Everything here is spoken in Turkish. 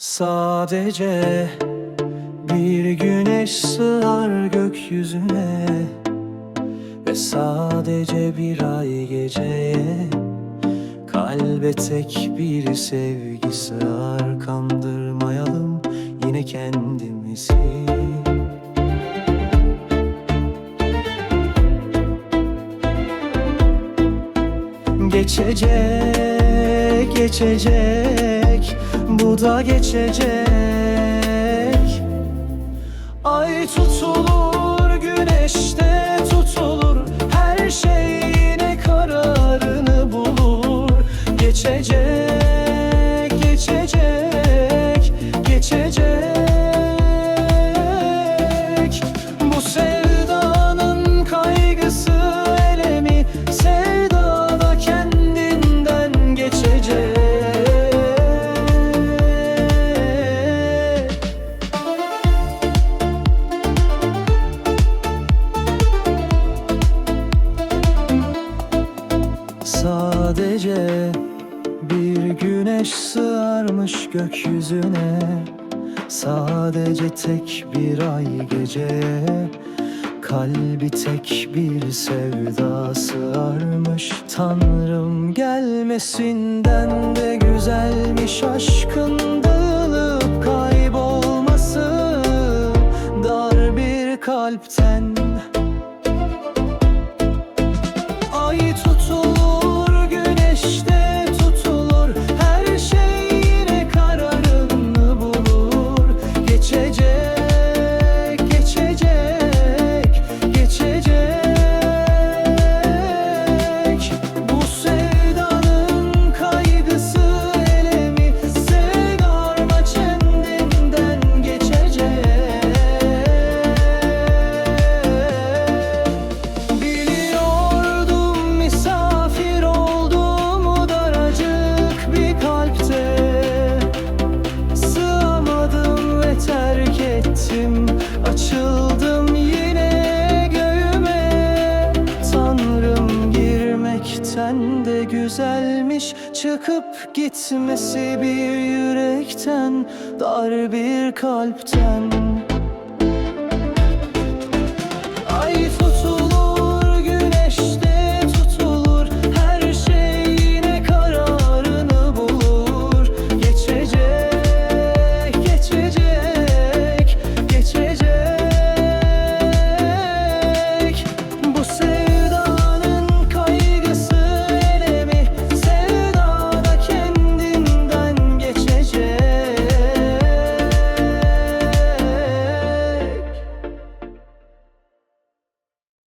Sadece bir güneş sığar gökyüzüne Ve sadece bir ay geceye Kalbe tek bir sevgi sığar. Kandırmayalım yine kendimizi. Geçecek, geçecek da geçecek. Ay tutulur, güneşte tutulur. Her şey yine kararını bulur. Geçecek, Sadece bir güneş sığarmış gökyüzüne. Sadece tek bir ay geceye Kalbi tek bir sevda sığarmış. Tanrım gelmesinden de güzelmiş Aşkın dağılıp kaybolması. Dar bir kalpten güzelmiş Çıkıp gitmesi bir yürekten Dar bir kalpten